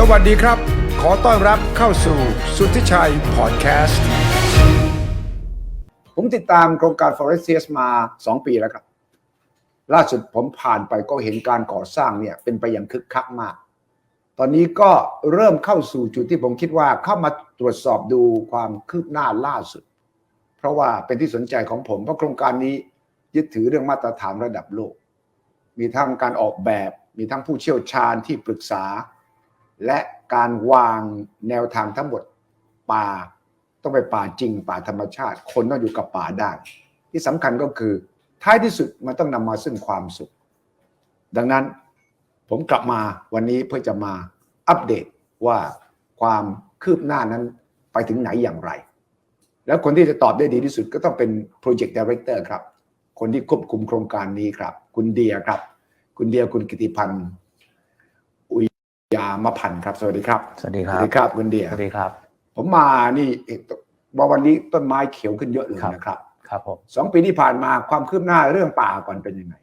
สวัสดีครับ ขอต้อนรับเข้าสู่สุทธิชัยพอดแคสต์ ผมติดตามโครงการ Forestiers มา 2 ปีแล้วครับ ล่าสุดผมผ่านไปก็เห็นการก่อสร้างเนี่ยเป็นไปอย่างคึกคักมาก ตอนนี้ก็เริ่มเข้าสู่จุดที่ผมคิดว่าเข้ามาตรวจสอบดูความคืบหน้าล่าสุด เพราะว่าเป็นที่สนใจของผมเพราะโครงการนี้ยึดถือเรื่องมาตรฐานระดับโลก มีทั้งการออกแบบ มีทั้งผู้เชี่ยวชาญที่ปรึกษา และการวางแนวทางทั้งหมดป่าต้องไปป่าจริงป่าธรรมชาติ คนต้องอยู่กับป่าได้ ที่สำคัญก็คือ ท้ายที่สุดมันต้องนำมาซึ่งความสุข ดังนั้นผมกลับมาวันนี้เพื่อจะมาอัปเดตว่าความคืบหน้านั้นไปถึงไหนอย่างไร แล้วคนที่จะตอบได้ดีที่สุดก็ต้องเป็น Project Director ครับ คนที่ควบคุมโครงการนี้ครับ คุณเดียครับ คุณเดียคุณกิติพันธ์ ยยามพันธ์ครับ สวัสดีครับ สวัสดีคสรัวับสดีครับคุณเดียสวัสดีครับ ผมมานี่เอกว่าวันนี้ต้นไม้เขียวขึ้นเยอะเลยครับนะครับ ครับผมสองปีที่ผ่านมาความคืบหน้าเรื่องป่าก่อนเป็นยังไง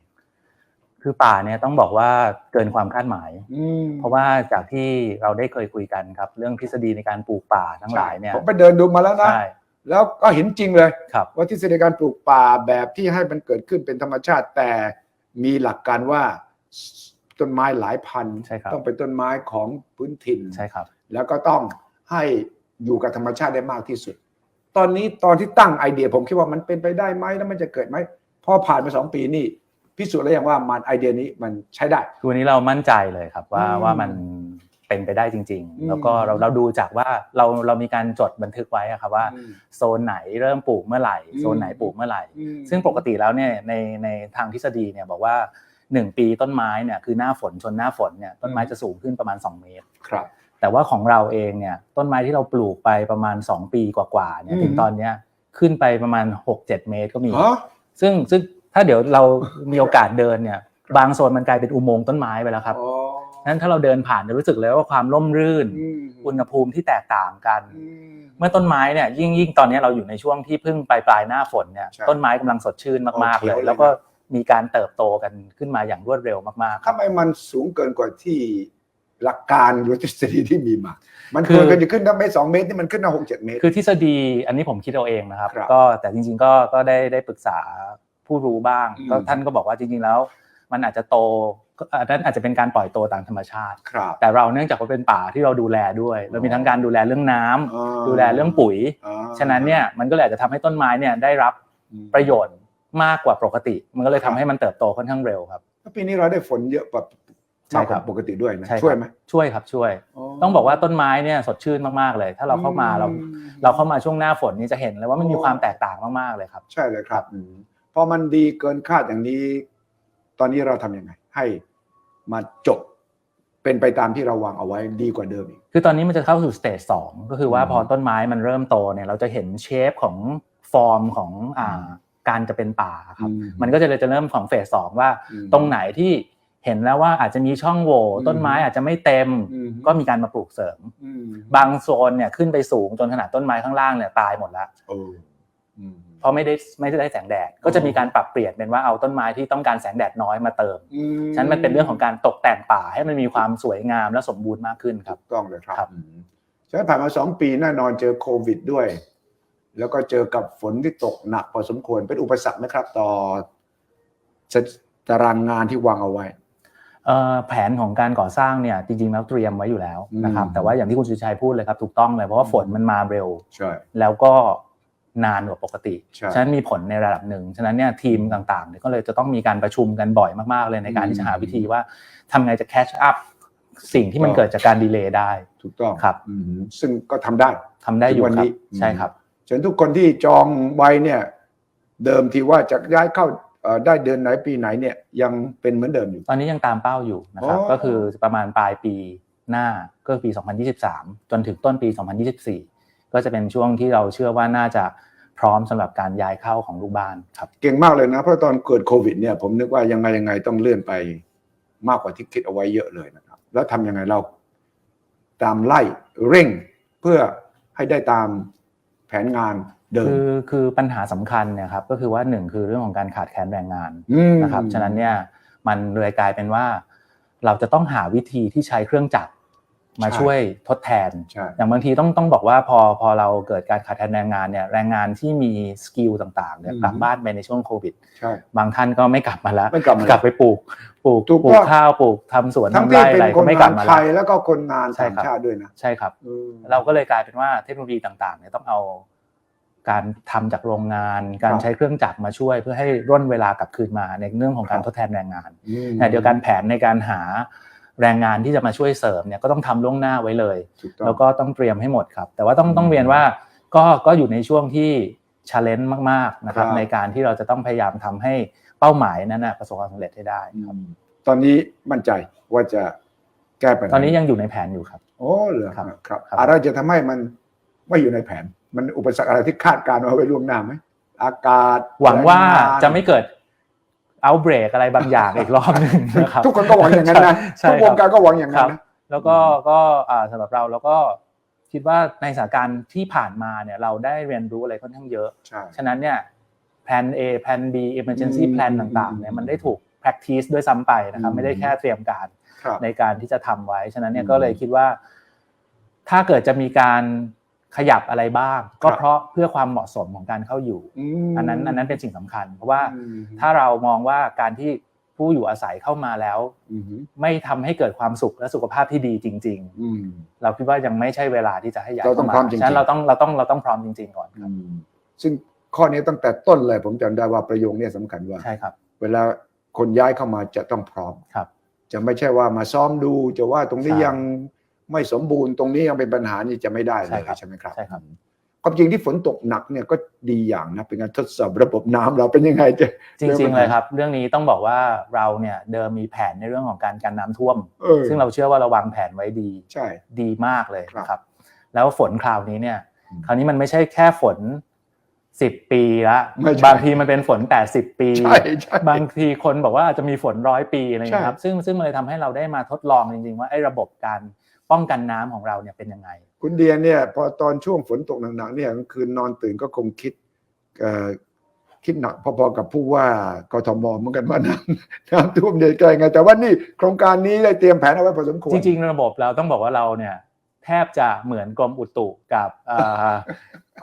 คือป่าเนี่ยต้องบอกว่าเกินความคาดหมายอืมเพราะว่าจากที่เราได้เคยคุยกันครับ เรื่องทฤษฎีในการปลูกป่าทั้งหลายเนี่ย ผมไปเดินดูมาแล้วนะใช่แล้วก็เห็นจริงเลยครับว่าทฤษฎีการปลูกป่าแบบที่ให้มันเกิดขึ้นเป็นธรรมชาติแต่มีหลักการว่า ต้นไม้หลายพันธุ์ใช่ครับ ต้องเป็นต้นไม้ของพื้นถิ่น ใช่ครับ แล้วก็ต้องให้อยู่กับธรรมชาติได้มากที่สุด ตอนนี้ตอนที่ตั้งไอเดียผมคิดว่ามันเป็นไปได้ไหมแล้วมันจะเกิดไหมพอผ่านมาสองปีนี่พิสูจน์แล้วอย่างว่ามันไอเดียนี้มันใช้ได้คือวันนี้เรามั่นใจเลยครับว่าอืมว่ามันเป็นไปได้จริงอืมๆแล้วก็เราเราดูจากว่าเราเรามีการจดบันทึกไว้อะครับว่าอืมโซนไหนเริ่มปลูกเมื่อไหร่อืมโซนไหนปลูกเมื่อไหร่อืมซึ่งปกติแล้วเนี่ยในในทางทฤษฎีเนี่ยบอกว่า หนึ่งปีต้นไม้เนี่ยคือหน้าฝนชนหน้าฝนเนี่ยต้นไม้จะสูงขึ้นประมาณ 2 เมตรครับแต่ว่าของเราเองเนี่ยต้นไม้ที่เราปลูกไปประมาณ 2 ปีกว่าๆเนี่อืยมถึงตอนเนี้ยขึ้นไปประมาณ 6-7 เมตรก็มีฮะซึ่งซึ่งถ้าเดี๋ยวเรามีโอกาสเดินเนี่ยบางโซนมันกลายเป็นอุโมงค์ต้นไม้ไปแล้วครับอ๋อนั้นถ้าเราเดินผ่านจะรู้สึกเลยว่าความร่มรื่นอืมอุณหภูมิที่แตกต่างกันอืมเมื่อต้นไม้เนี่ยยิ่งยิ่งตอนนี้เราอยู่ในช่วงที่เพิ่งปลายปลายๆหน้าฝนเนี่ยใช่ต้นไม้กำลังสดชื่นมากโอ้ๆเขีเลยวยเลย แล้วก็ มีการเติบโตกันขึ้นมาอย่างรวดเร็วมากๆคทำรับไมมันสูงเกินกว่าที่หลักการหรือทฤษฎีที่มีมา มันคืควอรจะขึ้นได้ไม่สองเมตรนี่มันขึ้นได้หกเจ็ดเมตร คือทฤษฎีอันนี้ผมคิดเอาเองนะครับ ครับก็แต่จริงๆก็ก็ได้ได้ปรึกษาผู้รู้บ้าง อืม ก็ท่านก็บอกว่าจริงๆแล้ว มันอาจจะโตก็อันนั้นอาจจะเป็นการปล่อยโตตามธรรมชาติ ครับ แต่เราเนื่องจากว่าเป็นป่าที่เราดูแลด้วย เรามีทั้งการดูแลเรื่องน้ำอ่าดูแลเรื่องปุ๋ย อ่าฉะนั้นเนี่ยมันก็เลยอาจจะทำให้ต้นไม้เนี่ยได้รับอืมประโยชน์ มากกว่าปกติ มันก็เลยครัทำบให้มันเติบโตค่อนข้างเร็วครับแล้วปีนี้เราได้ฝนเยอะกว่าใช่มากกครัว่าบปกติด้วยนะใช่ครับช่วยไหมช่วยครับช่วย ต้องบอกว่าต้นไม้เนี่ยสดชื่นมากๆเลย ถ้าเราเข้ามาเราอืมเราเข้ามาช่วงหน้าฝนนี่จะเห็นเลยว่ามันมีโอ้ความแตกต่างมากๆเลยครับ ใช่เลยครับอืมพอมันดีเกินคาดอย่างนี้ ตอนนี้เราทำยังไง ให้มาจบเป็นไปตามที่เราวางเอาไว้ดีกว่าเดิมอีกคือตอนนี้มันจะเข้าสู่สเตจสองก็คือว่าอืมพอต้นไม้มันเริ่มโตเนี่ยเราจะเห็นเชฟของฟอร์มของอ่า การจะเป็นป่าครับอืมมันก็จะเลยจะเริ่มของเฟสสองว่าอืมตรงไหนที่เห็นแล้วว่าอาจจะมีช่องโหว่อืมต้นไม้อาจจะไม่เต็มอืมก็มีการมาปลูกเสริมอืมบางโซนเนี่ยขึ้นไปสูงจนขนาดต้นไม้ข้างล่างเนี่ยตายหมดแล้วโอ้อืมเพราะไม่ได้ไม่ได้แสงแดด ก็จะมีการปรับเปลี่ยนเป็นว่าเอาต้นไม้ที่ต้องการแสงแดดน้อยมาเติมอืฉะนั้นมันเป็นเรื่องของการตกแต่งป่าให้มันมีความสวยงามและสมบูรณ์มากขึ้นคถูรับกต้องเลยครับครับอืมฉะนั้นผ่านมาสองปีแน่นอนเจอโควิดด้วย แล้วก็เจอกับฝนที่ตกหนักพอสมควรเป็นอุปสรรคไหมครับ ต่อตารางงานที่วางเอาไว้เอ่อแผนของการก่อสร้างเนี่ยจริงๆแล้วเตรียมไว้อยู่แล้วนะครับอืมแต่ว่าอย่างที่คุณสุชัยพูดเลยครับถูกต้องเลยเพราะว่าฝนมันมาเร็วใช่แล้วก็นานกว่าปกติใช่ฉะนั้นมีผลในระดับหนึ่ง ฉะนั้นเนี่ยทีมต่างๆเนี่ยก็เลยจะต้องมีการประชุมกันบ่อยมากๆเลยในการอืมที่จะหาวิธีว่าทำไงจะ catch up สิ่งที่มันถูกต้องเกิดจากการดีเลย์ได้ ถูกต้องครับอืมซึ่งก็ทำได้ทำได้อยู่ถึงวันครันี้บอืมใช่ครับ ฉะนั้นทุกคนที่จองไว้เนี่ยเดิมทีว่าจะย้ายเข้าเอ่อได้เดือนไหนปีไหนเนี่ยยังเป็นเหมือนเดิมอยู่ ตอนนี้ยังตามเป้าอยู่นะครับอ๋อก็คือประมาณปลายปีหน้าก็คือปี 2023 จนถึงต้นปี 2024 ก็จะเป็นช่วงที่เราเชื่อว่าน่าจะพร้อมสำหรับการย้ายเข้าของลูกบ้านครับ เก่งมากเลยนะ เพราะตอนเกิดโควิดเนี่ยผมนึกว่ายังไงยังไงต้องเลื่อนไปมากกว่าที่คิดเอาไว้เยอะเลยนะครับ แล้วทำยังไงเราตามไล่เร่งเพื่อให้ได้ตาม แผนงานเดิม คือคือปัญหาสำคัญเนี่ยครับก็คือว่าหนึ่งคือเรื่องของการขาดแคลนแรงงานมนะครับฉะนั้นเนี่ยมันเลยกลายเป็นว่า เราจะต้องหาวิธีที่ใช้เครื่องจักร มาใช่ช่วยทดแทนใช่อย่างบางทีต้องต้องบอกว่าพอพอเราเกิดการขาดแคลนแรงงานเนี่ยแรงงานที่มีสกิลต่างๆเนี่ยอืมกลับบ้านไปในช่วงโควิดใช่บางท่านก็ไม่กลับมาแล้วไม่กลับมาแล้วกลับไปปลูกปลูกถูกปลูต้กองข้าวปลูกทำสวนทั้งทำที่ไร่เป็อะไรนคก็นไม่กลังาบนมาไทแล้วยแล้วก็คนงานใช่ต่างครับชาติด้วยนะใช่ครับเออเราก็เลยกลายเป็นว่าเทคโนโลยีต่างๆเนี่ยต้องเอาการทำจากโรงงาน การครับใช้เครื่องจักรมาช่วย เพื่อให้ร่นเวลากลับคืนมาในเรื่องของการครับทดแทนแรงงานอืมขณะเดียวกันแผนในการหา แรงงานที่จะมาช่วยเสริมเนี่ยก็ต้องทำล่วงหน้าไว้เลยถูกต้องแล้วก็ต้องเตรียมให้หมดครับ แต่ว่าต้องอืมต้องเรียนว่าก็ก็อยู่ในช่วงที่ช l เลน g e มากๆนะครับครับ ในการที่เราจะต้องพยายามทำให้เป้าหมายนั้นนะประสบความสำเร็จให้ได้ครับตอนนี้มั่นใจว่าจะแก้ปัญหาตอนนี้ยังอยู่ในแผนอยู่ครับ โอ้เหรอครับครับครับอะไรจะทำให้มันไม่อยู่ในแผน มันอุปสรรคอะไรที่คาดการณ์เอาไว้ล่วงหน้าไหมอากาศหวังว่าแรงงนจะไม่เกิด เอาเบรกอะไรบางอย่างอีกรอบหนึ่งนะครับทุกคนก็หวังอย่างนั้นนะใช่ทุกวงการก็หวังอย่างคนั้รันบนะแล้วก็ก็อ่าสำหรับเราเราก็คิดว่าในสถานการณ์ที่ผ่านมาเนี่ยเราได้เรียนรู้อะไรค่อนข้างเยอะใช่ฉะนั้นเนี่ยแผน A แผน B emergency อืม plan ต่างๆเนี่ยมันได้ถูก practice ด้วยซ้ำไปนะครับอืมไม่ได้แค่เตรียมการครับในการที่จะทำไว้ ฉะนั้นเนี่อืยมก็เลยคิดว่า ถ้าเกิดจะมีการ ขยับอะไรบ้าง ก็ครับเพราะเพื่อความเหมาะสมของการเข้าอยู่มอันนั้นอันนั้นเป็นสิ่งสำคัญ เพราะว่าอืมถ้าเรามองว่าการที่ผู้อยู่อาศัยเข้ามาแล้วอืมไม่ทำให้เกิดความสุขและสุขภาพที่ดีจริงอืมๆเราคิดว่ายังไม่ใช่เวลาที่จะให้ย้ายเราต้องเข้ามาพร้อมจริงๆฉะนั้นเราต้องเราต้องเราต้องพร้อมจริง ๆ ก่อนครับอืมซึ่งข้อนี้ตั้งแต่ต้นเลยผมจำได้ว่าประโยคนี้สำคัญว่าใช่ครับ เวลาคนย้ายเข้ามาจะต้องพร้อมครับ จะไม่ใช่ว่ามาซ้อมดูจะว่าตรงนี้ใช่ยัง ไม่สมบูรณ์ตรงนี้ยังเป็นปัญหานี่จะไม่ได้เลใช่ยครับใช่ไหมครับใช่ครับความจริงที่ฝนตกหนักเนี่ยก็ดีอย่างนะเป็นการทดสอบระบบน้ำเราเป็นยังไงจะจริงๆเลยครับ เรื่องนี้ต้องบอกว่าเราเนี่ยเดิมมีแผนในเรื่องของการกันน้ำท่วมเออซึ่งเราเชื่อว่าเราวางแผนไว้ดีใช่ดีมากเลยครับนะครับแล้วฝนคราวนี้เนี่ยอืมคราวนี้มันไม่ใช่แค่ฝนสิบปีละไม่ใช่บางทีมันเป็นฝนแปดสิบปีใช่ใช่บางทีคนบอกว่าอาจจะมีฝนร้อยปีอะไรอย่างเงี้ยครับใช่ซึ่งซึ่งมันเลยทำให้เราได้มาทดลองจริง ๆ ว่าไอ้ระบบการ ป้องกันน้ำของเราเนี่ยเป็นยังไง คุณเดียเนี่ยพอตอนช่วงฝนตกหนักๆเนี่ยกลางคืนนอนตื่นก็คงคิดเอ่อคิดหนักพอๆกับผู้ว่ากทมเหมือนกันว่าน้ำน้ำท่วมใหญ่ไกลไง แต่ว่านี่โครงการนี้ได้เตรียมแผนเอาไว้พอสมควร จริงๆ ระบบเราต้องบอกว่าเราเนี่ยแทบจะเหมือนกรมอุตุกับเอ่อ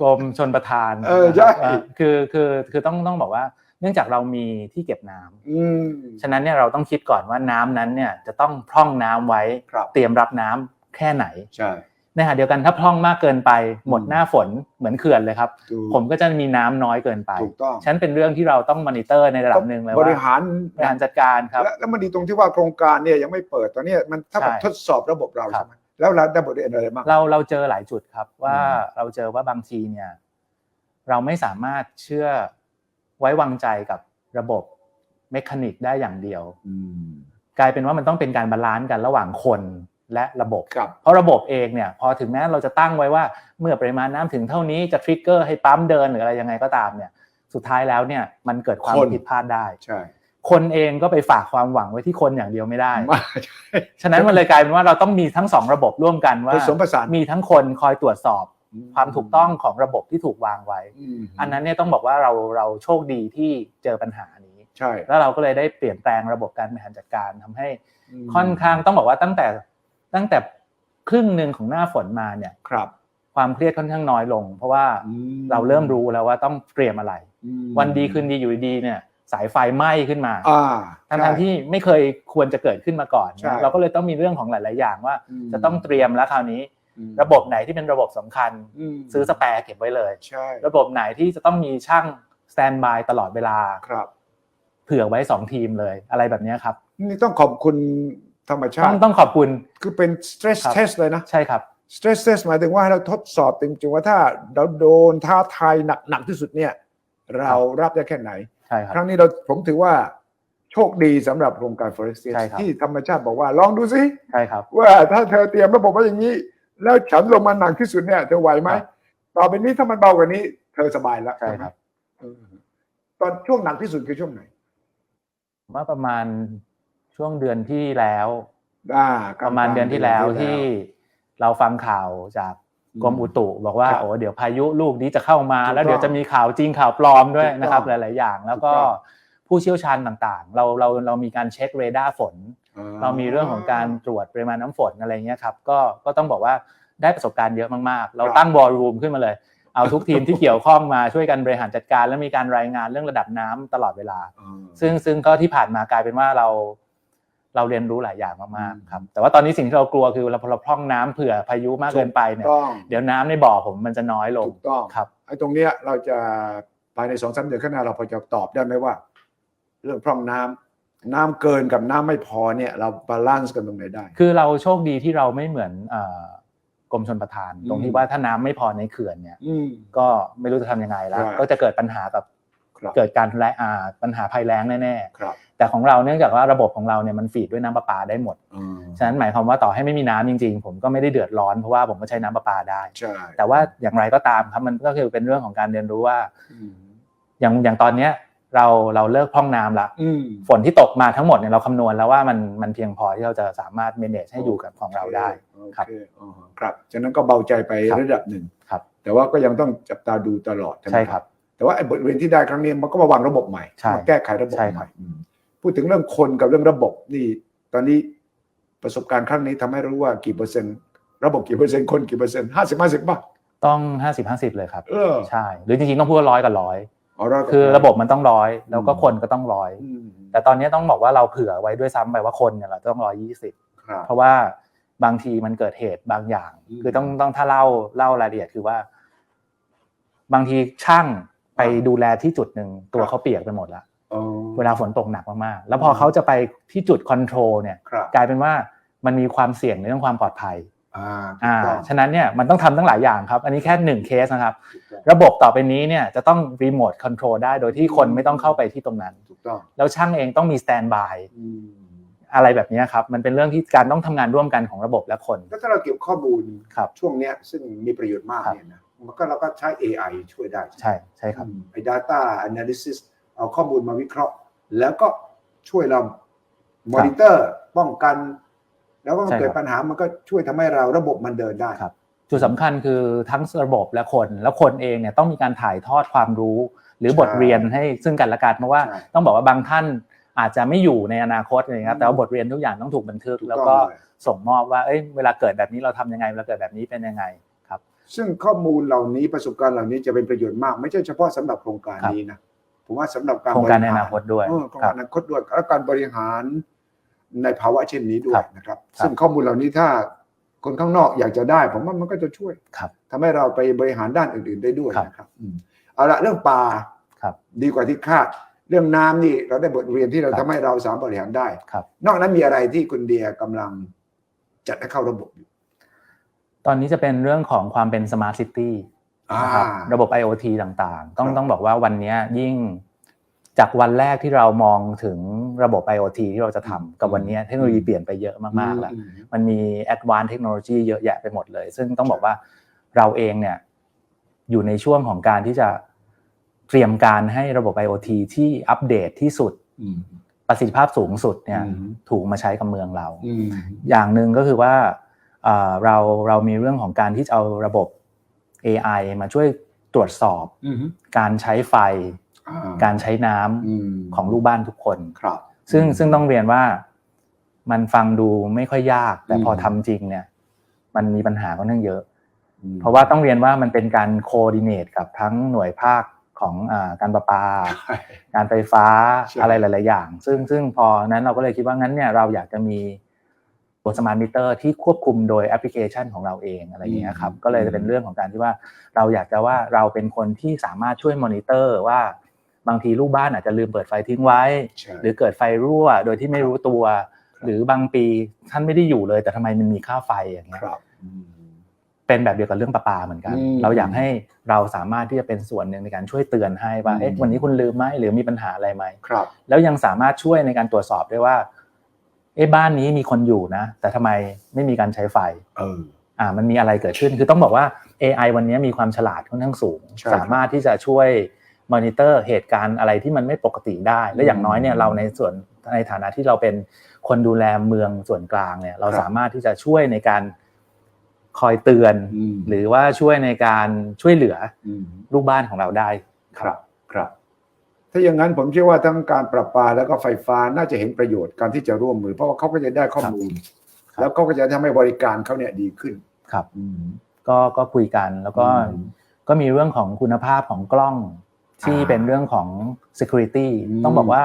กรมชนประทานเออใช่เอ่อคือคือคือต้องต้องบอกว่า เนื่องจากเรามีที่เก็บน้ำอืมฉะนั้นเนี่ยเราต้องคิดก่อนว่าน้ำนั้นเนี่ยจะต้องพร่องน้ำไว้ครับเตรียมรับน้ำแค่ไหนใช่ในขณะเดียวกันถ้าพร่องมากเกินไปหมดอืมหน้าฝนเหมือนเขื่อนเลยครับถูกผมก็จะมีน้ำน้อยเกินไปถูกต้องฉะนันเป็นเรื่องที่เราต้องมอนิเตอร์ในระดับหนึ่งเลยบว่าริหารบริหารจัดการครับและแล้วมันดีตรงที่ว่าโครงการเนี่ยยังไม่เปิดตอนเนี้ยมันถ้ากับใช่ทดสอบระบบเราครับใช่ไหมแล้วเราได้บทเรียนอะไรบ้างเราเราเจอหลายจุดครับว่าอืมเราเจอว่าบางทีเนี่ย เราไม่สามารถเชื่อ ไว้วางใจกับระบบเมคานิกได้อย่างเดียวอืมกลายเป็นว่ามันต้องเป็นการบาลานซ์กันระหว่างคนและระบบครับเพราะระบบเองเนี่ยพอถึงแม้เราจะตั้งไว้ว่าเมื่อปริมาณน้ำถึงเท่านี้จะทริกเกอร์ให้ปั๊มเดินหรืออะไรยังไงก็ตามเนี่ยสุดท้ายแล้วเนี่ยมันเกิดความคนผิดพลาดได้ใช่คนเองก็ไปฝากความหวังไว้ที่คนอย่างเดียวไม่ได้มาใช่ฉะนั้นมันเลยกลายเป็นว่าเราต้องมีทั้งสองระบบร่วมกันว่าผสมผสานมีทั้งคนคอยตรวจสอบ ความถูกต้องของระบบที่ถูกวางไว้มอันนั้นเนี่ยต้องบอกว่าเราเราโชคดีที่เจอปัญหานี้ใช่แล้วเราก็เลยได้เปลี่ยนแปลงระบบการบริหารจัดการทำให้มค่อนข้างต้องบอกว่าตั้งแต่ตั้งแต่ครึ่งหนึ่งของหน้าฝนมาเนี่ยครับ ความเครียดค่อนข้างน้อยลง เพราะว่าอืมเราเริ่มรู้แล้วว่าต้องเตรียมอะไรอืมวันดีคืนดีอยู่ดีๆเนี่ยสายไฟไหม้ขึ้นมาอ่าทั้งใช่ทที่ไม่เคยควรจะเกิดขึ้นมาก่อนใช่เราก็เลยต้องมีเรื่องของหลาย ๆ อย่างว่ามจะต้องเตรียมแล้วคราวนี้อืม ระบบไหนที่เป็นระบบสำคัญมซื้อสแปร์เก็บไว้เลยใช่ระบบไหนที่จะต้องมีช่างสแตนบายตลอดเวลาครับ เผื่อไว้2ทีมเลยอะไรแบบเนี้ยครับ นี่ต้องขอบคุณธรรมชาต้องติต้องขอบคุณคือเป็น stress ครับ test เลยนะ ใช่ครับ stress test หมายถึงว่าให้เราทดสอบจริงๆว่าถ้าเราโดนท้าทายหนักหนักที่สุดเนี่ย เรารับได้แค่ไหนใช่ครับครั้งนี้เราผมถือว่าโชคดีสำหรับโครงการ Forest ใช่ครับที่ธรรมชาติบอกว่าลองดูสิใช่ครับ ว่าถ้าเธอเตรียมระบบไว้อย่างนี้ แล้วฉันลงมาหนักที่สุดเนี่ยเธอไหวไหมครับต่อไปนี้ถ้ามันเบากว่านี้ เธอสบายแล้วใช่ครับเออตอนช่วงหนักที่สุดคือช่วงไหนเมื่อประมาณช่วงเดือนที่แล้วอ่าประมาณเดือนที่แล้วที่เราฟังข่าวจากกรมอุตุบอกว่าครับโอ้เดี๋ยวพายุลูกนี้จะเข้ามาถูกต้องแล้วเดี๋ยวจะมีข่าวจริงข่าวปลอมด้วยถูกต้องนะครับ หลาย ๆ อย่าง แล้วก็ถูกต้อง ผู้เชี่ยวชาญต่างๆ เราเราเรามีการเช็คเรดาร์ฝนอ่เรามีเรื่องของการตรวจปริมาณน้ำฝนอะไรเงี้ยครับก็ก็ต้องบอกว่าได้ประสบการณ์เยอะมากๆ เราตั้งบอลรูมขึ้นมาเลย เอาทุกทีมที่เกี่ยวข้องมาช่วยกันบริหารจัดการ และมีการรายงานเรื่องระดับน้ำตลอดเวลาอ่าซึ่งซึ่งก็ที่ผ่านมากลายเป็นว่าเรา เราเรียนรู้หลายอย่างมากอืมๆครับ แต่ว่าตอนนี้สิ่งที่เรากลัวคือเราพอเราพร่องน้ำเผื่อพายุมากเกินไปเนี่ยต้องเดี๋ยวน้ำในบ่อผมมันจะน้อยลงถูกต้องครับไอ้ตรงเนี้ยเราจะภายในสองสามเดือนข้างหน้าเราพอจะตอบได้ไหมว่า เรื่องพร่องน้ำน้ำเกินกับน้ำไม่พอเนี่ยเราบาลานซ์กันตรงไหนได้ คือเราโชคดีที่เราไม่เหมือนเอ่อกรมชนประทาน ตรงอืที่มว่าถ้าน้ำไม่พอในเขื่อนเนี่ยอืมก็ไม่รู้จะทำยังไงแล้วใช่ก็จะเกิดปัญหากับครับเกิดการแล้งอ่าปัญหาภัยแล้งแน่ครับๆแต่ของเราเนื่องจากว่าระบบของเราเนี่ยมันฟีดด้วยน้ำประปาได้หมดอืมฉะนั้นหมายความว่าต่อให้ไม่มีน้ำจริงๆ ผมก็ไม่ได้เดือดร้อนเพราะว่าผมก็ใช้น้ำประปาได้ใช่แต่ว่าอย่างไรก็ตามครับมันก็คือเป็นเรื่องของการเรียนรู้ว่าอืมอย่างอย่างตอนเนี้ย เราเราเลิกพร่องน้ำละอืมฝนที่ตกมาทั้งหมดเนี่ยเราคำนวณแล้วว่ามันมันเพียงพอที่เราจะสามารถ manage ให้อยู่กับของเราได้โอครับเคอ๋อครับฉะนั้นก็เบาใจไปครับระดับหนึ่งครับ แต่ว่าก็ยังต้องจับตาดูตลอดไหมใช่ครับ แต่ว่าไอ้บทเรียนที่ได้ครั้งนี้มันก็มาวางระบบใหม่ใช่มาแก้ไขระบบใช่ใหครัม่บอืมพูดถึงเรื่องคนกับเรื่องระบบนี่ ตอนนี้ประสบการณ์ครั้งนี้ทำให้รู้ว่ากี่เปอร์เซ็นต์ระบบกี่เปอร์เซ็นต์คนกี่เปอร์เซ็นต์ห้าสิบห้าสิบป่ะต้อง50 50เลยครับเออใช่หรือจริงๆต้องพูดว่าร้อยกับร้อยเอาละ คือระบบมันต้องร้อยแล้วก็อืมคนก็ต้องร้อยอืมแต่ตอนนี้ต้องบอกว่าเราเผื่อไว้ด้วยซ้ำไปว่าคนเนี่ยเราต้องร้อยยี่สิบครับเพราะว่าบางทีมันเกิดเหตุบางอย่างอืมคือต้องต้องถ้าเล่าเล่ารายละเอียดคือว่า บางทีช่างไปดูแลที่จุดหนึ่งตัวเขาเปียกไปหมดละอ๋อเวลาฝนตกหนักมากๆแล้วพอเขาจะไปที่จุดคอนโทรลเนี่ยครับกลายเป็นว่ามันมีความเสี่ยงในเรื่องความปลอดภัย อ่าอ่าถูกต้องฉะนั้นเนี่ยมันต้องทำตั้งหลายอย่างครับ อันนี้แค่หนึ่งเคสนะครับถูกต้องระบบต่อไปนี้เนี่ยจะต้องรีโมทคอนโทรลได้โดยที่คนไม่ต้องเข้าไปที่ตรงนั้นถูกต้องแล้วช่างเองต้องมีสแตนบายอืมอะไรแบบนี้ครับ มันเป็นเรื่องที่การต้องทำงานร่วมกันของระบบและคนแล้วถ้าเราเก็บข้อมูลครับช่วงเนี้ยซึ่งมีประโยชน์มากครับเนี่ยนะมันก็เราก็ใช้ AI ช่วยได้ ใช่ใช่ครับอืมไอ้ data analysis เอาข้อมูลมาวิเคราะห์ แล้วก็ช่วยเรามอนิเตอร์ป้องกัน แล้วก็ใช่ครับเกิดปัญหามันก็ช่วยทำให้เราระบบมันเดินได้ครับจุดสำคัญคือทั้งระบบและคน แล้วคนเองเนี่ยต้องมีการถ่ายทอดความรู้ หรือบทเรียนให้ซึ่งกันและกันเพราะว่าใช่ต้องบอกว่าบางท่านอาจจะไม่อยู่ในอนาคตอะไรเงี้ยอืมแต่ว่าบทเรียนทุกอย่างต้องถูกบันทึกถูกแล้วต้องก็เลยส่งมอบว่าเอ้ยเวลาเกิดแบบนี้เราทำยังไงเวลาเกิดแบบนี้เป็นยังไงครับ ซึ่งข้อมูลเหล่านี้ประสบการณ์เหล่านี้จะเป็นประโยชน์มาก ไม่ใช่เฉพาะสำหรับโครงการครับนี้นะผมว่าสำหรับการโครงการในบหอนาคตด้วยเออโครงครัการบอนาคตด้วยและการบริหาร ในภาวะเช่นนี้ด้วครัยบนะครับครับ ซึ่งข้อมูลเหล่านี้ถ้าคนข้างนอกอยากจะได้ ผมว่ามันก็จะช่วยครับทำให้เราไปบริหารด้านอื่น ๆได้ด้วยครับนะครับอืมเอาละเรื่องปลาครับดีกว่าที่คาด เรื่องน้ำนี่เราได้บทเรียนที่เราครับทำให้เราสามารถบริหารได้ครับนอกนั้นมีอะไรที่คุณเดียกำลังจัดให้เข้าระบบอยู่ ตอนนี้จะเป็นเรื่องของความเป็นสมาร์ทซิตี้อ่านะครับระบบ IoT ต่างๆ ต้องครับต้องบอกว่าวันเนี้ยยิ่ง จากวันแรกที่เรามองถึงระบบ IoT ที่เราจะทำกับวันเนี้ยเทคโนโลยีเปลี่ยนไปเยอะมากๆแล้วอืมมันมี advanced technology เยอะแยะไปหมดเลย ซึ่งต้องบอกว่าเราเองเนี่ยอยู่ในช่วงของการที่จะเตรียมการให้ระบบ IoT ที่อัปเดตที่สุดอืมประสิทธิภาพสูงสุดเนี่ยอืมถูกมาใช้กับเมืองเราอืมอย่างหนึ่งก็คือว่าเอ่อเราเรามีเรื่องของการที่จะเอาระบบ AI มาช่วยตรวจสอบอืมการใช้ไฟอ่า การใช้น้ำอืมของลูกบ้านทุกคนครับ ซึ่งซึ่งต้องเรียนว่ามันฟังดูไม่ค่อยยาก แต่อืมพอทำจริงเนี่ย มันมีปัญหาค่อนข้างเยอะอืมเพราะว่าต้องเรียนว่ามันเป็นการโคดิเนตกับทั้งหน่วยภาคของอาการประปาใช่การไฟฟ้าใช่อะไรหลาย ๆ อย่าง ซึ่งซึ่งพอนั้นเราก็เลยคิดว่างั้นเนี่ยเราอยากจะมีตัวสมาร์ทมิเตอร์ที่ควบคุมโดยแอปพลิเคชันของเราเองอะไรอย่างเงี้ยครับก็เลยจะเป็นเรื่องของการที่ว่าเราอยากจะว่าเราเป็นคนที่สามารถช่วยมอนิเตอร์ว่า บางทีลูกบ้านอาจจะลืมเปิดไฟทิ้งไว้ใช่หรือเกิดไฟรั่วโดยที่ไม่รู้ตัวครับหรือบางปีท่านไม่ได้อยู่เลย แต่ทำไมมันมีค่าไฟอย่างเงี้ยครับอืมเป็นแบบเดียวกับเรื่องประปาเหมือนกันอืมเราอยากให้เราสามารถที่จะเป็นส่วนหนึ่งในการช่วยเตือนให้ว่าอืมเอ๊ะวันนี้คุณลืมไหมหรือมีปัญหาอะไรไหมครับ แล้วยังสามารถช่วยในการตรวจสอบได้ว่าเอ๊ะบ้านนี้มีคนอยู่นะ แต่ทำไมไม่มีการใช้ไฟเอออ่า มันมีอะไรเกิดขึ้นคือต้องบอกว่า AI วันนี้มีความฉลาดค่อนข้างสูงใช่สามารถที่จะช่วย มอนิเตอร์เหตุการณ์อะไรที่มันไม่ปกติได้ และอย่างน้อยเนี่ยอืมเราในส่วนในฐานะที่เราเป็นคนดูแลเมืองส่วนกลางเนี่ย เราครับสามารถที่จะช่วยในการคอยเตือนอืมหรือว่าช่วยในการช่วยเหลืออืมลูกบ้านของเราได้ครับครับ ถ้าอย่างนั้นผมเชื่อว่าทั้งการประปาแล้วก็ไฟฟ้าน่าจะเห็นประโยชน์การที่จะร่วมมือ เพราะว่าเขาก็จะได้ข้อมูลครับแล้วเขาก็จะทำให้บริการเขาเนี่ยดีขึ้นครับอืมก็ก็คุยกันแล้วก็อืมก็มีเรื่องของคุณภาพของกล้อง ที่อ่าเป็นเรื่องของ security อืมต้องบอกว่า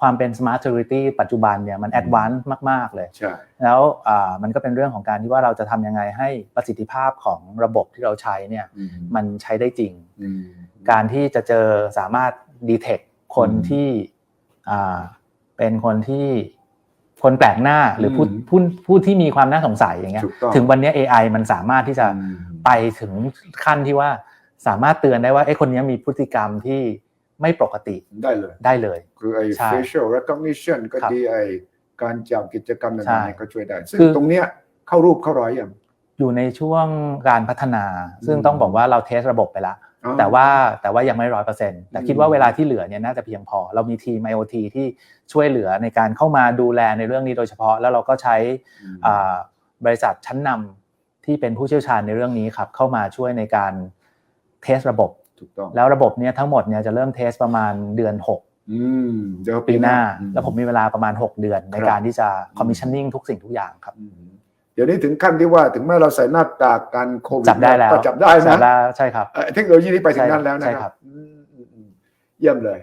ความเป็น smart security ปัจจุบันเนี่ยมันอืม advanced มาก ๆ เลยใช่แล้วอ่ามันก็เป็นเรื่องของการที่ว่าเราจะทำยังไงให้ประสิทธิภาพของระบบที่เราใช้เนี่ยอืมมันใช้ได้จริงอืมการที่จะเจอสามารถ detect คนอืมที่อ่าเป็นคนที่คนแปลกหน้าหรือผู้อืมผู้ผู้ที่มีความน่าสงสัยอย่างเงี้ยถูกต้องถึงวันนี้ AI มันสามารถที่จะอืมไปถึงขั้นที่ว่า สามารถเตือนได้ว่าไอ้คนนี้มีพฤติกรรมที่ไม่ปกติได้เลยได้เลย คือไอ้ใช่ facial recognition ก็ครับดีไอ้การจับกิจกรรมใช่ต่างๆเนี่ยก็ช่วยได้ ซึ่งคือตรงเนี้ยเข้ารูปเข้ารอยอย่างอยู่ในช่วงการพัฒนา ซึ่งอืมต้องบอกว่าเราเทสระบบไปแล้วอ๋อแต่ว่าแต่ว่ายังไม่ร้อยเปอร์เซ็นต์แต่คิดอืมว่าเวลาที่เหลือเนี่ยน่าจะเพียงพอ เรามีทีม IoT ที่ช่วยเหลือในการเข้ามาดูแลในเรื่องนี้โดยเฉพาะ แล้วเราก็ใช้อืมอ่าบริษัทชั้นนำที่เป็นผู้เชี่ยวชาญในเรื่องนี้ครับเข้ามาช่วยในการ เทสระบบถูกต้องแล้วระบบเนี้ยทั้งหมดเนี่ยจะเริ่มเทสประมาณเดือน6อืมเดี๋ยวปีหน้าอืแล้วผมมีเวลาประมาณ 6 เดือนในครับการที่จะ commissioning ทุกสิ่งทุกอย่างครับอืมเดี๋ยวนี้ถึงขั้นที่ว่าถึงแม้เราใส่หน้ากากกันโควิดจับได้แล้วก็จับได้จันะบได้ใช่ครับเอ่อเทคโนโลยีนี้ไปถึงนั้นแล้วนะใช่คครัรับบอืมอืมอืมเยี่ยมเลย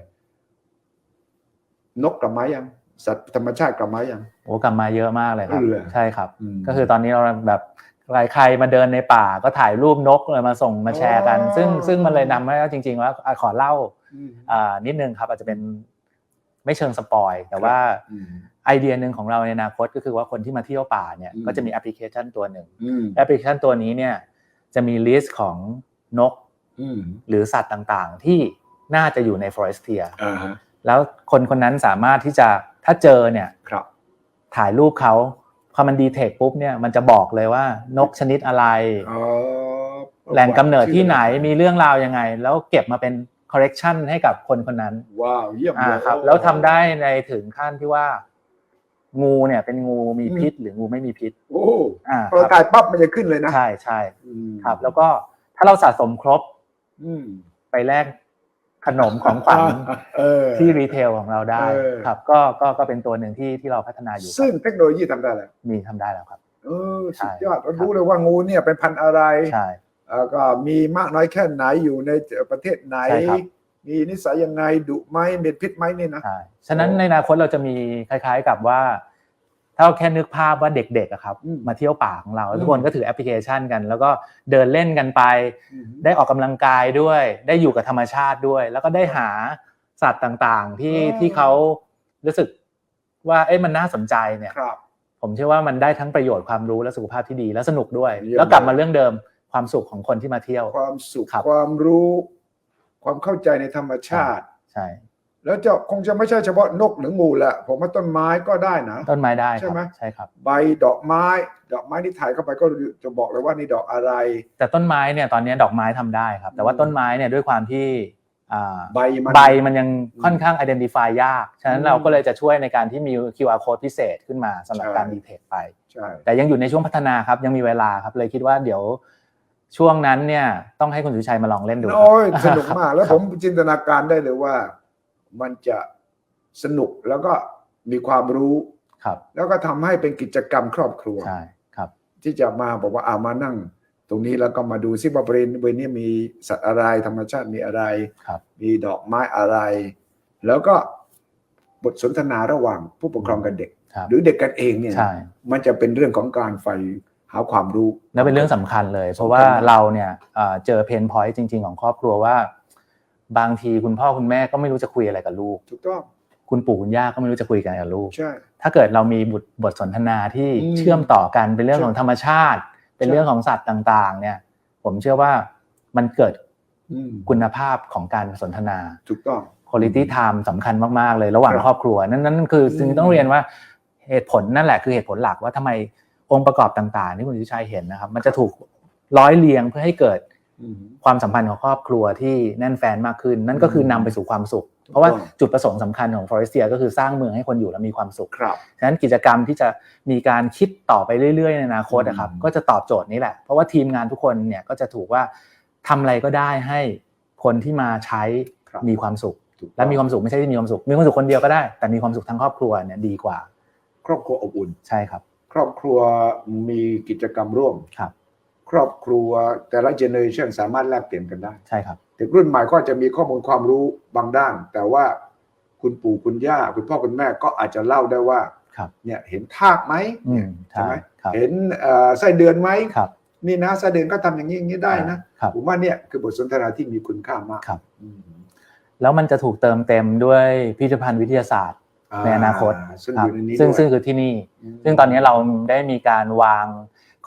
นกกลับมายังสัตว์ธรรมชาติกลับมายังโอ้กลับมาเยอะมากเลยครับเออเหรอใช่ครับอืมก็คือตอนนี้เราแบบ ใครใครมาเดินในป่าก็ถ่ายรูปนกเลยมาส่งมาแชร์กันอ๋อซึ่งซึ่งมันเลยนำให้จริง ๆ ว่าอะขอเล่าอืมอ่านิดนึงครับอาจจะเป็นไม่เชิงสปอย แต่ว่าอืมไอเดียหนึ่งของเราในอนาคตก็คือว่าคนที่มาเที่ยวป่าเนี่ยอืมก็จะมีแอปพลิเคชันตัวหนึ่งอืมแอปพลิเคชันตัวนี้เนี่ยจะมีลิสต์ของนกอืมหรือสัตว์ต่างๆ ที่น่าจะอยู่ใน forestia อ่าฮะแล้วคนคนนั้นสามารถที่จะถ้าเจอเนี่ยครับถ่ายรูปเขา พอมันดีเทคปุ๊บเนี่ยมันจะบอกเลยว่านกชนิดอะไรอ๋อแหล่งกำเนิดที่ไหนมีเรื่องราวยังไง แล้วเก็บมาเป็น correction ให้กับคนคนนั้น ว้าวเยี่ยมอ่าเลยครับ แล้วทำได้ในถึงขั้นที่ว่า งูเนี่ยเป็นงูมีอืมพิษ หรืองูไม่มีพิษ โอ้อ่าพอครับถ่ายปั๊บมันจะขึ้นเลยนะ ใช่ใช่อืมครับ แล้วก็ถ้าเราสะสมครบ อืมไปแลก ขนมของขวัญเออที่รีเทลของเราได้เออครับ ก็ก็ก็เป็นตัวหนึ่งที่ที่เราพัฒนาอยู่ครับซึ่งเทคโนโลยีทำได้แล้วมีทำได้แล้วครับเออใช่สุดยอดเรารู้เลยว่างูเนี่ยเป็นพันธุ์อะไรใช่แล้วก็มีมากน้อยแค่ไหนอยู่ในประเทศไหนใช่ครับมีนิสัยยังไงดุไหมเม็ดพิษไหมเนี่ยนะใช่ฉะนั้นโอ้ในอนาคตเราจะมีคล้าย ๆกับว่า ถ้าเราแค่นึกภาพว่าเด็กๆอะครับอืมมาเที่ยวป่าของเราอืมทุกคนก็ถือแอปพลิเคชันกัน แล้วก็เดินเล่นกันไปอืมได้ออกกำลังกายด้วย ได้อยู่กับธรรมชาติด้วย แล้วก็ได้หาสัตว์ต่างๆ ที่อ๋อที่เขารู้สึกว่าเอ้ยมันน่าสนใจเนี่ยครับผมเชื่อว่ามันได้ทั้งประโยชน์ความรู้และสุขภาพที่ดีและสนุกด้วยเยี่ยมแล้วกลับมาเรื่องเดิมความสุขของคนที่มาเที่ยว ความสุขครับความรู้ ความเข้าใจในธรรมชาติใช่ แล้วจะคงจะไม่ใช่เฉพาะนกหรืองูแหละผมว่าต้นไม้ก็ได้นะ ต้นไม้ได้คใช่รับไหมใช่ครับ ใบดอกไม้ ดอกไม้ที่ถ่ายเข้าไปก็จะบอกเลยว่านี่ดอกอะไร แต่ต้นไม้เนี่ยตอนนี้ดอกไม้ทำได้ครับ แต่ว่าอืมต้นไม้เนี่ยด้วยความที่อ่าใบมันใบมันยังค่อนข้าง identify ยาก ฉะนั้อืนมเราก็เลยจะช่วยในการที่มี QR code พิเศษขึ้นมาสำหรับใช่การดีเทคไปใช่แต่ยังอยู่ในช่วงพัฒนาครับ ยังมีเวลาครับ เลยคิดว่าเดี๋ยวช่วงนั้นเนี่ยต้องให้คุณสุชัยมาลองเล่นดูครับโอ้ยสนุกมาก แล้วคผรับมจินตนาการได้เลยว่า มันจะสนุกแล้วก็มีความรู้ ครับ แล้วก็ทำให้เป็นกิจกรรมครอบครัว ใช่ครับ ที่จะมาบอกว่าอามานั่ง ตรงนี้แล้วก็มาดูซิว่าบริเวณบริเวณนี้มีสัตว์อะไรธรรมชาติมีอะไร ครับ มีดอกไม้อะไร แล้วก็บทสนทนาระหว่างผู้ปกครองกับเด็ก ครับ หรือเด็กกันเองเนี่ยใช่ มันจะเป็นเรื่องของการใฝ่หาความรู้ แล้วเป็นเรื่องสำคัญเลย เพราะสำคัญว่ามากเราเนี่ยเอ่อเจอเพนพอยต์จริง ๆ ของครอบครัวว่า บางทีคุณพ่อคุณแม่ก็ไม่รู้จะคุยอะไรกับลูก ถูกต้องคุณปู่คุณย่าก็ไม่รู้จะคุยกันกับลูก ใช่ ถ้าเกิดเรามีบทบทสนทนาที่อืมเชื่อมต่อกันเป็นเรื่องใช่ของธรรมชาติ เป็นใช่ เรื่องของสัตว์ต่างๆ เนี่ย ผมเชื่อว่ามันเกิดอืมคุณภาพของการสนทนา ถูกต้อง quality time สำคัญมากๆ เลยระหว่างครับครอบครัว นั่นนั่นคือสิ่งอืที่มต้องเรียนว่าเหตุผลนั่นแหละคือเหตุผลหลักว่าทำไมองค์ประกอบต่างๆ ที่คุณวิชัยเห็นนะครับ มันจะถูกร้อยเรียงเพื่อให้เกิดอืม ความสัมพันธ์ของครอบครัวที่แน่นแฟนมากขึ้น นั่นก็คือนำไปสู่ความสุขถูกต้องเพราะว่าจุดประสงค์สำคัญของ Forestia ก็คือสร้างเมืองให้คนอยู่แล้วมีความสุขครับฉะนั้นกิจกรรมที่จะมีการคิดต่อไปเรื่อย ๆ ในอนาคตนะครับอืมก็จะตอบโจทย์นี้แหละ เพราะว่าทีมงานทุกคนเนี่ยก็จะถูกว่าทำอะไรก็ได้ให้คนที่มาใช้ครับมีความสุขถูกต้องและมีความสุขไม่ใช่ที่มีความสุข มีความสุขคนเดียวก็ได้ แต่มีความสุขทั้งครอบครัวเนี่ยดีกว่า ครอบครัวอบอุ่นใช่ครับ ครอบครัวมีกิจกรรมร่วมครับ ครอบครัวแต่ละเจเนอเรชันสามารถแลกเปลี่ยนกันได้ใช่ครับเด็กรุ่นใหม่ก็จะมีข้อมูลความรู้บางด้าน แต่ว่าคุณปู่คุณย่าคุณพ่อคุณแม่ก็อาจจะเล่าได้ว่าครับเนี่ยเห็นทากไหมอืมใช่ไหมครับเห็นเอ่อไส้เดือนไหมครับนี่นะไส้เดือนก็ทำอย่างนี้อย่างนี้ได้นะครับผมว่าเนี่ยคือบทสนทนาที่มีคุณค่ามากครับอืมแล้วมันจะถูกเติมเต็มด้วยพิพิธภัณฑ์วิทยาศาสตร์ในอนาคตซึ่งคอรับยู่ในนี้ซึ่งด้วยซึ่งคือที่นี่มซึ่งตอนนี้เราได้มีการวาง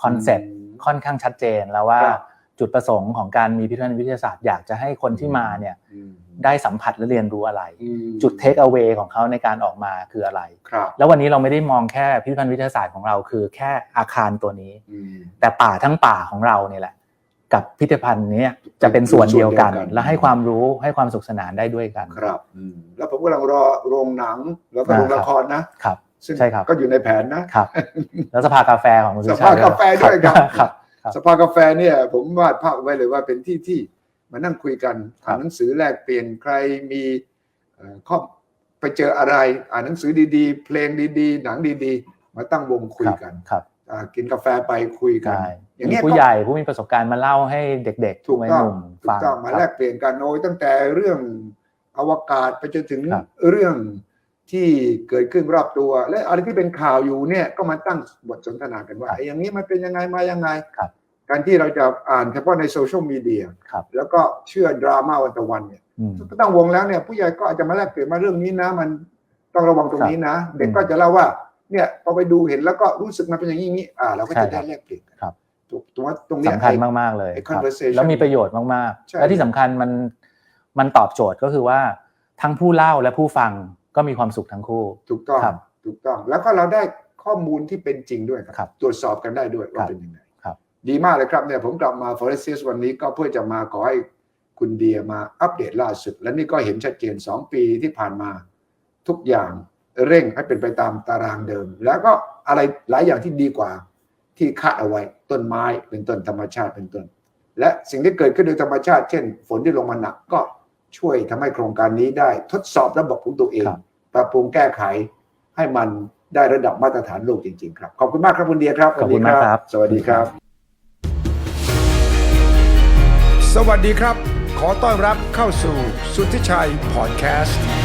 คอนเซ็ปต์อืม ค่อนข้างชัดเจนแล้วว่าครับจุดประสงค์ของการมีพิพิธภัณฑ์วิทยาศาสตร์อยากจะให้คนที่มาเนี่ยอืมได้สัมผัสและเรียนรู้อะไรอืมจุดเทคเอา a y ของเขาในการออกมาคืออะไรครับแล้ววันนี้เราไม่ได้มองแค่พิพิธภัณฑ์วิทยาศาสตร์ของเราคือแค่อาคารตัวนี้อืมแต่ป่าทั้งป่าของเราเนี่ยแหละ กับพิพิธภัณฑ์เนี้จะเป็นส่วนเดียวกันส่วนเดียวกัน และให้ความรู้ให้ความสุขสนานได้ด้วยกัน ครับอืมแล้วผมกำลังรอโรงหนังแล้วก็โรงละครนะครับ ซึ่งใช่ครับ ก็อยู่ในแผนนะครับ แล้วสภากาแฟของคุณสสุชภากาแฟด้วยครับ ครับ ครับสภากาแฟเนี่ยผมวาดภาพไว้เลยว่าเป็นที่ที่มานั่งคุยกันครับ อ่านหนังสือแลกเปลี่ยนใครมีเอ่อข้อไปเจออะไร อ่านหนังสือดีๆ เพลงดีๆ หนังดีๆ มาตั้งวงคุยกันครับอ่ากินกาแฟไปคุยกัน ใช่อย่างมีเงี้ยผู้ก็ใหญ่ผู้มีประสบการณ์มาเล่าให้เด็กๆถูกวัยต้อหงนุ่มถูฟักงต้องมาครับแลกเปลี่ยนกันโอ้ยตั้งแต่เรื่องอวกาศไปจนถึงครับเรื่อง ที่เกิดขึ้นรอบตัว และอะไรที่เป็นข่าวอยู่เนี่ยก็มาตั้งบทสนทนากันว่าครับไอ้อย่างนี้มันเป็นยังไงมายังไงครับ การที่เราจะอ่านเฉพาะในโซเชียลมีเดียครับแล้วก็เชื่อดราม่าวันตะวันเนี่ยอืมก็ตั้งวงแล้วเนี่ยผู้ใหญ่ก็อาจจะมาแลกเปลี่ยนมาเรื่องนี้นะ มันต้องระวังตรงนี้นะ เด็กก็จะเล่าว่าเนี่ยพอไปดูเห็นแล้วก็รู้สึกมันเป็นอย่างนี้อย่างนี้อ่าเราก็ใช่จะครัได้บแลกเปลี่ยนกันครับถูกตรงว่าตรงเนี้ยสำคัญไอ้มากๆเลยไอ้ครับ conversation แล้วมีประโยชน์มากใช่ๆและที่สำคัญมันมันตอบโจทย์ก็คือว่าทั้งผู้เล่าและผู้ฟัง ก็มีความสุขทั้งคู่ ถูกต้องครับถูกต้อง แล้วก็เราได้ข้อมูลที่เป็นจริงด้วยครับ ตรวจสอบกันได้ด้วยครัว่าบเป็นยังไงครับดีมากเลยครับเนี่ยผมกลับมา Forestis วันนี้ก็เพื่อจะมาขอให้คุณเดียมาอัปเดตล่าสุด และนี่ก็เห็นชัดเจน 2 ปีที่ผ่านมาทุกอย่างเร่งให้เป็นไปตามตารางเดิม แล้วก็อะไรหลายอย่างที่ดีกว่าที่คาดเอาไว้ต้นไม้เป็นต้นธรรมชาติเป็นต้น และสิ่งที่เกิดขึ้นโดยธรรมชาติ เช่น ฝนที่ลงมาหนักก็ ช่วยทำให้โครงการนี้ได้ทดสอบระบบของตัวเองครับปรับปรุงแก้ไขให้มันได้ระดับมาตรฐานโลกจริงๆครับ ขอบคุณมากครับคุณเดียครับ ขอบคุณมากครับ สวัสดีครับ สวัสดีครับ ขอต้อนรับเข้าสู่สุทธิชัยพอดแคสต์